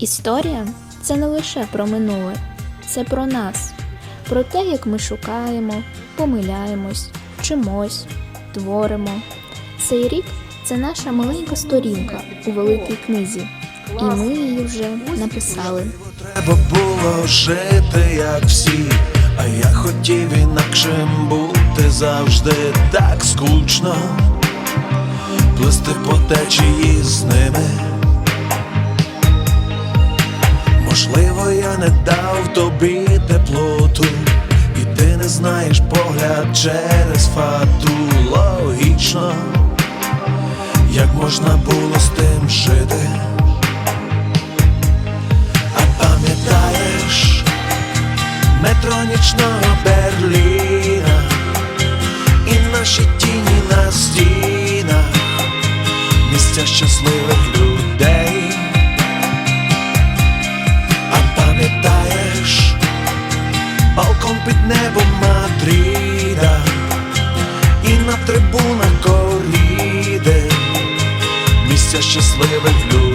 Історія це не лише про минуле, це про нас, про те, як ми шукаємо, помиляємось, вчимось, творимо. Цей рік це наша маленька сторінка у великій книзі, і ми її вже написали. Треба було жити, як всі, а я хотів інакшим бути завжди так скучно, плисти по течії з ними. Не дав тобі теплоту, і ти не знаєш погляд через фату логічно, як можна було з тим жити. А пам'ятаєш метро нічного Берліна і наші тіні на стінах, місця щасливих під небом Мадріда і на трибунах коріди, місця щасливих людей.